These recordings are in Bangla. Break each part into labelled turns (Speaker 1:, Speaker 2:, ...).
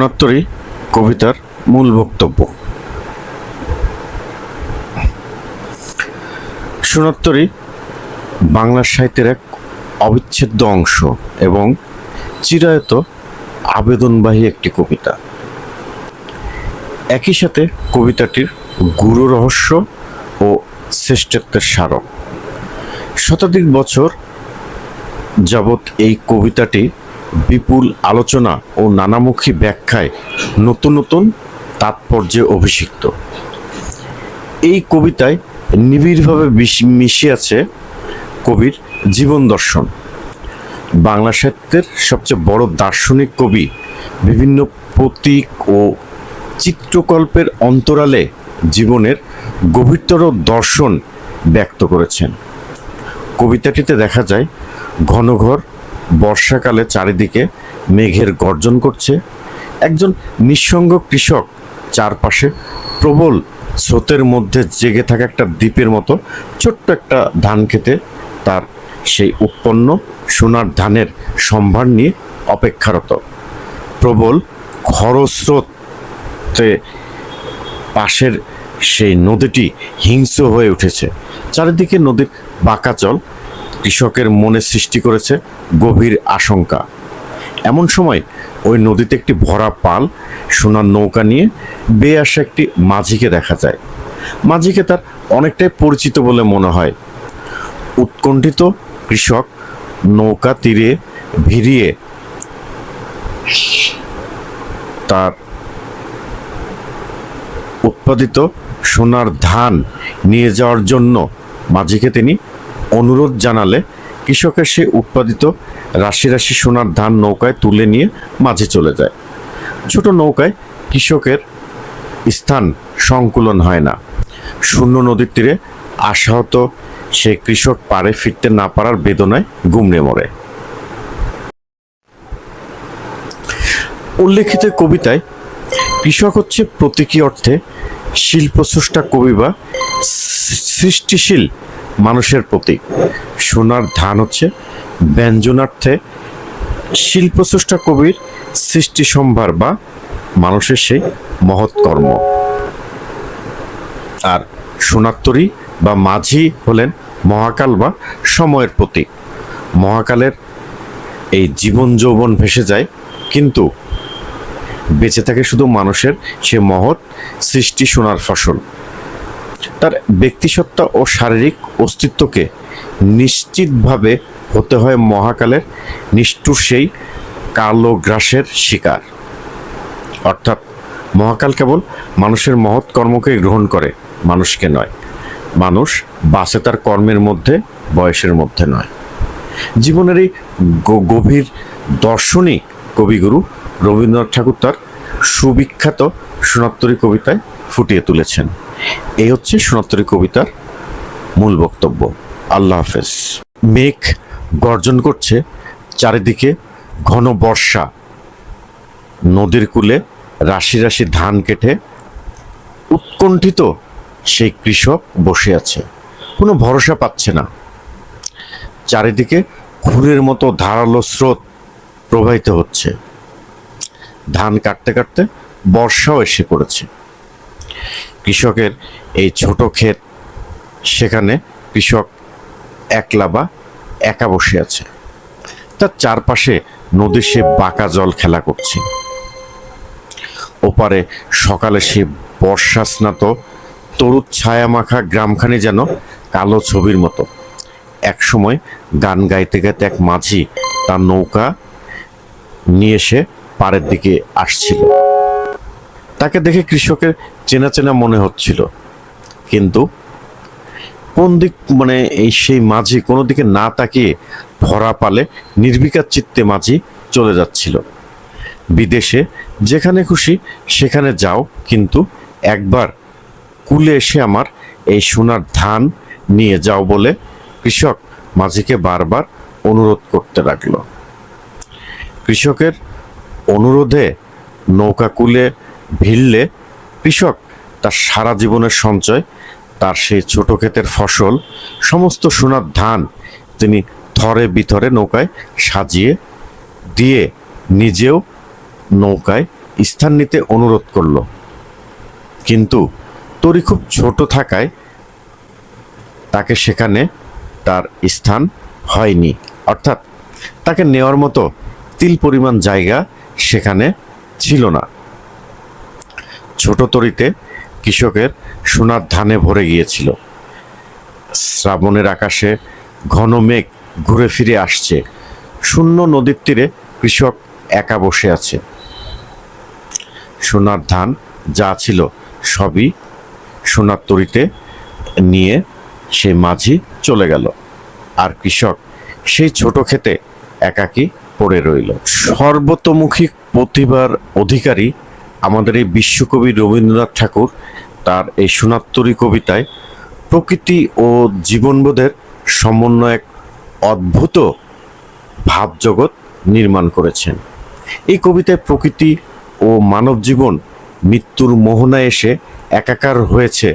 Speaker 1: সোনাত্তরী কবিতার মূল বক্তব্য। সোনাত্তরী বাংলা সাহিত্যের এক অবিচ্ছেদ্য অংশ এবং চিরায়ত আবেদনবাহী একটি কবিতা। একই সাথে কবিতাটির গুরু রহস্য ও শ্রেষ্ঠত্বের স্মারক। শতাধিক বছর যাবৎ এই কবিতাটি বিপুল আলোচনা ও নানামুখী ব্যাখ্যায় নতুন নতুন তাৎপর্যে অভিষিক্ত। এই কবিতায় নিবিড়ভাবে মিশে আছে কবির জীবন দর্শন। বাংলা সাহিত্যের সবচেয়ে বড় দার্শনিক কবি বিভিন্ন প্রতীক ও চিত্রকল্পের অন্তরালে জীবনের গভীরতর দর্শন ব্যক্ত করেছেন। কবিতাটিতে দেখা যায়, ঘনঘর বর্ষাকালে চারিদিকে মেঘের গর্জন করছে। একজন নিঃসঙ্গ কৃষক চারপাশে প্রবল স্রোতের মধ্যে জেগে থাকা একটা দ্বীপের মতো ছোট্ট একটা ধান খেতে তার সেই উৎপন্ন সোনার ধানের সম্ভার নিয়ে অপেক্ষারত। প্রবল খরস্রোতে পাশের সেই নদীটি হিংস্র হয়ে উঠেছে। চারিদিকে নদীর বাঁকা বাঁকাচল কৃষকের মনে সৃষ্টি করেছে গভীর আশঙ্কা। এমন সময় ওই নদীতে একটি ভরা পাল সোনার নৌকা নিয়ে বেয়ে আসা একটি মাঝিকে দেখা যায়। মাঝিকে তার অনেকটাই পরিচিত বলে মনে হয়। উৎকণ্ঠিত কৃষক নৌকা তীরে ভিড়িয়ে তার উৎপাদিত সোনার ধান নিয়ে যাওয়ার জন্য মাঝিকে তিনি অনুরোধ জানালে কৃষকের সে উৎপাদিত রাশি রাশি সোনার ধান নৌকায় তুলে নিয়ে মাঝে চলে যায়। ছোট নৌকায় কৃষকের স্থান সংকুলন হয় না। শূন্য নদীর তীরে আশাহত সে কৃষক পারে ফিরতে না পারার বেদনায় গুমড়ে মরে। উল্লেখিত কবিতায়, কৃষক হচ্ছে প্রতীকী অর্থে শিল্পস্রষ্টা কবি বা সৃষ্টিশীল মানুষের প্রতীক সোনার ধান হচ্ছে ব্যঞ্জনার্থে শিল্পস্রষ্টা কবির সৃষ্টি সম্ভার বা মানুষের সেই মহৎ কর্ম। আর সোনাত্তরী বা মাঝি হলেন মহাকাল বা সময়ের প্রতীক। মহাকালের এই জীবন যৌবন ভেসে যায়, কিন্তু বেঁচে থাকে শুধু মানুষের সে মহৎ সৃষ্টি সোনার ফসল। তার ব্যক্তিসত্তা ও শারীরিক অস্তিত্বকে নিশ্চিতভাবে হতে হয় মহাকালের নিষ্ঠুর সেই কালো গ্রাসের শিকার। অর্থাৎ মহাকাল কেবল মানুষের মহৎ কর্মকে গ্রহণ করে, মানুষকে নয়। মানুষ বাসে তার কর্মের মধ্যে, বয়সের মধ্যে নয়। জীবনের এই গভীর দর্শনিক কবিগুরু রবীন্দ্রনাথ ঠাকুর তার সুবিখ্যাত সোনাত্তরী কবিতায় ফুটিয়ে তুলেছেন। এই হচ্ছে সোনাত্তরী কবিতার মূল বক্তব্য। আল্লাহ হাফেজ। মেঘ গর্জন করছে, চারিদিকে ঘন বর্ষা। নদীর কূলে রাশি রাশি ধান কেটে উৎকণ্ঠিত সেই কৃষক বসে আছে। কোনো ভরসা পাচ্ছে না। চারিদিকে ঘুরের মতো ধারালো স্রোত প্রবাহিত হচ্ছে। ধান কাটতে কাটতে বর্ষাও এসে পড়েছে। কৃষকের এই ছোট ক্ষেত, সেখানে কৃষক একলা বা একা বসে আছে। তার চারপাশে নদীর সে বাঁকা জল খেলা করছে। ওপারে সকালে সে বর্ষা স্নাত তরুৎ ছায়া মাখা গ্রামখানি যেন কালো ছবির মতো। একসময় গান গাইতে গাইতে এক মাঝি তার নৌকা নিয়ে এসে পাড়ের দিকে আসছিল। তাকে দেখে কৃষকের চেনা চেনা মনে হচ্ছিল। কিন্তু কোন দিক মানে এই সেই মাঝি কোনো দিকে না তাকিয়ে ভরা পালে নির্বিকার চিত্তে মাঝি চলে যাচ্ছিল। বিদেশে যেখানে খুশি সেখানে যাও, কিন্তু একবার কুলে এসে আমার এই সোনার ধান নিয়ে যাও বলে কৃষক মাঝিকে বারবার অনুরোধ করতে লাগল। কৃষকের অনুরোধে নৌকা কুলে ভিড়লে কৃষক, তার সারা জীবনের সঞ্চয়, তার সেই ছোট ক্ষেতের ফসল, সমস্ত সোনার ধান তিনি থরে বিথরে নৌকায় সাজিয়ে দিয়ে নিজেও নৌকায় স্থান নিতে অনুরোধ করল। কিন্তু তরি খুব ছোট থাকায় তাকে সেখানে তার স্থান হয়নি। অর্থাৎ তাকে নেওয়ার মতো তিল পরিমাণ জায়গা সেখানে ছিল না। ছোট তরিতে কৃষকের সোনার ধানে ভরে গিয়েছিল। শ্রাবণের আকাশে ঘন মেঘ ঘুরে ফিরে আসছে। শূন্য নদীর তীরে কৃষক একা বসে আছে। সোনার ধান যা ছিল সবই সোনার তরিতে নিয়ে সে মাঝি চলে গেল। আর কৃষক সেই ছোট ক্ষেতে একাকী পড়ে রইল। সর্বতোমুখী প্রতিভার অধিকারী আমাদের এই বিশ্বকবি রবীন্দ্রনাথ ঠাকুর তার এই সোনাত্তরী কবিতায় প্রকৃতি ও জীবনবোধের সমন্বয় এক অদ্ভুত ভাবজগৎ নির্মাণ করেছেন। এই কবিতায় প্রকৃতি ও মানব জীবন মৃত্যুর মোহনায় এসে একাকার হয়েছে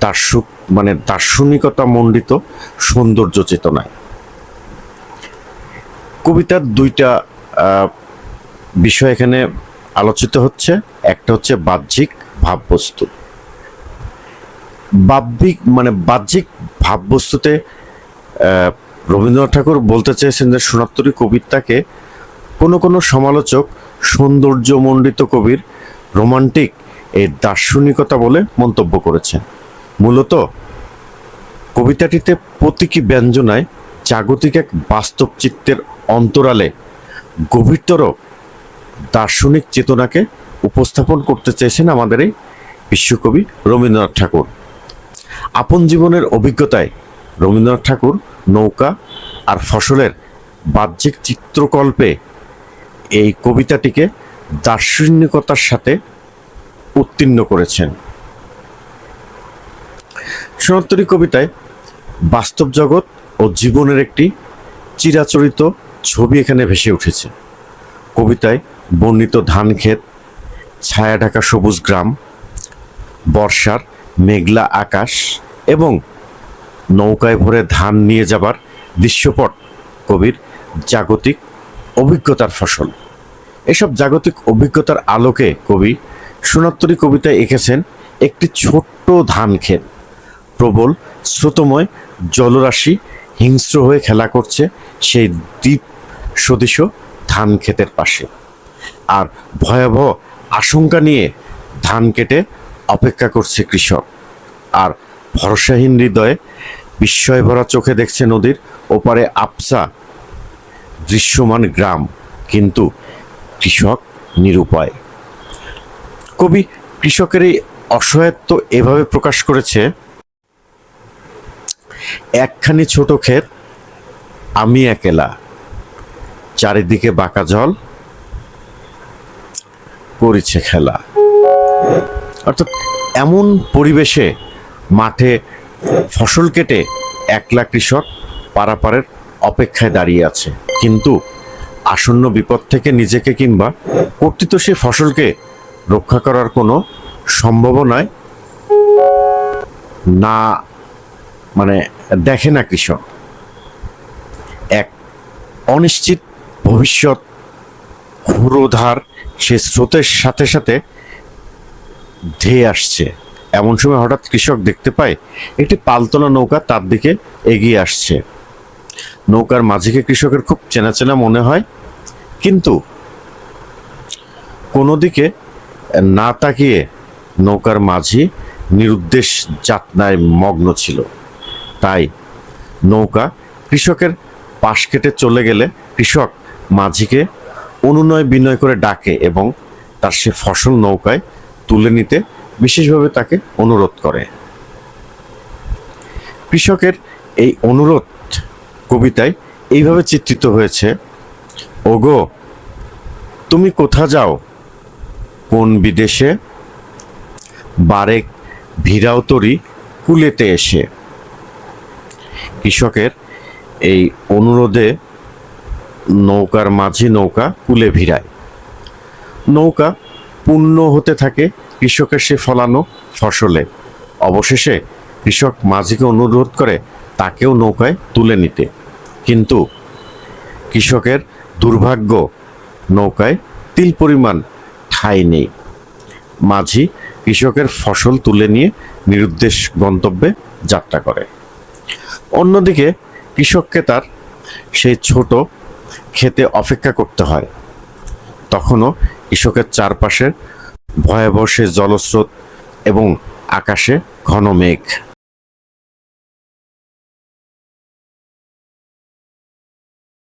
Speaker 1: তার সুখ মানে দার্শনিকতা মণ্ডিত সৌন্দর্য চেতনায়। কবিতার দুইটা বিষয় এখানে আলোচিত হচ্ছে, একটা হচ্ছে বাহ্যিক ভাববস্তু। বাহ্যিক মানে বাহ্যিক ভাববস্তুতে রবীন্দ্রনাথ ঠাকুর বলতে চেয়েছেন যে সোনাত্তরী কবিতাকে কোনো কোনো সমালোচক সৌন্দর্যমণ্ডিত কবির রোমান্টিক এই দার্শনিকতা বলে মন্তব্য করেছেন। মূলত কবিতাটিতে প্রতীকী ব্যঞ্জনায় জাগতিক এক বাস্তব চিত্তের অন্তরালে গভীরতর দার্শনিক চেতনাকে উপস্থাপন করতে চেয়েছেন আমাদের এই বিশ্বকবি রবীন্দ্রনাথ ঠাকুর। আপন জীবনের অভিজ্ঞতায় রবীন্দ্রনাথ ঠাকুর নৌকা আর ফসলের বাহ্যিক চিত্রকল্পে এই কবিতাটিকে দার্শনিকতার সাথে উত্তীর্ণ করেছেন। সোনাত্তরী কবিতায় বাস্তব জগৎ ও জীবনের একটি চিরাচরিত ছবি এখানে ভেসে উঠেছে। কবিতায় বর্ণিত ধান ক্ষেত ছায়া ঢাকা সবুজ গ্রাম, বর্ষার মেঘলা আকাশ এবং নৌকায় ভরে ধান নিয়ে যাবার দৃশ্যপট কবির জাগতিক অভিজ্ঞতার ফসল। এসব জাগতিক অভিজ্ঞতার আলোকে কবি সোনাত্তরী কবিতায় এঁকেছেন একটি ছোট্ট ধান ক্ষেত প্রবল, স্রোতময় জলরাশি হিংস্র হয়ে খেলা করছে সেই দ্বীপ সদৃশ ধান ক্ষেতের পাশে। আর ভয়াবহ আশঙ্কা নিয়ে ধান কেটে অপেক্ষা করছে কৃষক। আর ভরসাহীন হৃদয়ে বিস্ময় ভরা চোখে দেখছে নদীর ওপারে আপসা দৃশ্যমান গ্রাম, কিন্তু কৃষক নিরুপায়। কবি, কৃষকের এই অসহায়ত্ব এভাবে প্রকাশ করেছে, একখানি ছোট ক্ষেত, আমি একেলা। চারিদিকে বাঁকা জল করেছে খেলা। অর্থাৎ এমন পরিবেশে মাঠে ফসল কেটে একলা কৃষক পারাপারের অপেক্ষায় দাঁড়িয়ে আছে। কিন্তু আসন্ন বিপদ থেকে নিজেকে কিংবা কর্তৃত সে ফসলকে রক্ষা করার কোনো সম্ভাবনায় না মানে দেখে না কৃষক। এক অনিশ্চিত ভবিষ্যৎ হুড়োধার সে স্রোতের সাথে সাথে ধেয়ে আসছে। এমন সময় হঠাৎ কৃষক দেখতে পায়, একটি পালতোলা নৌকা তার দিকে এগিয়ে আসছে। নৌকার মাঝিকে কৃষকের খুব চেনা চেনা মনে হয়, কিন্তু কোনো দিকে না তাকিয়ে নৌকার মাঝি নিরুদ্দেশ যাতনায় মগ্ন ছিল। তাই নৌকা কৃষকের পাশ কেটে চলে গেলে কৃষক মাঝিকে অনুনয় বিনয় করে ডাকে এবং তার সে ফসল নৌকায় তুলে নিতে বিশেষভাবে তাকে অনুরোধ করে। কৃষকের এই অনুরোধ কবিতায় এইভাবে চিত্রিত হয়েছে, ওগো, তুমি কোথা যাও? কোন বিদেশে? বারেক ভিড়াও তরি কুলেতে এসে। কৃষকের এই অনুরোধে নৌকার মাঝি নৌকা কুলে ভিড়ায়। নৌকা পূর্ণ হতে থাকে কৃষকের সে ফলানো ফসলে। অবশেষে কৃষক মাঝিকে অনুরোধ করে তাকেও নৌকায় তুলে নিতে। কিন্তু কৃষকের দুর্ভাগ্য, নৌকায় তিল পরিমাণ ঠাঁই নেই। মাঝি কৃষকের ফসল তুলে নিয়ে নিরুদ্দেশ গন্তব্যে যাত্রা করে। অন্যদিকে কৃষককে তার সেই ছোট খেতে অপেক্ষা করতে হয়। তখনও কৃষকের চারপাশের ভয়াবহ সে জলস্রোত এবং আকাশে ঘন মেঘ।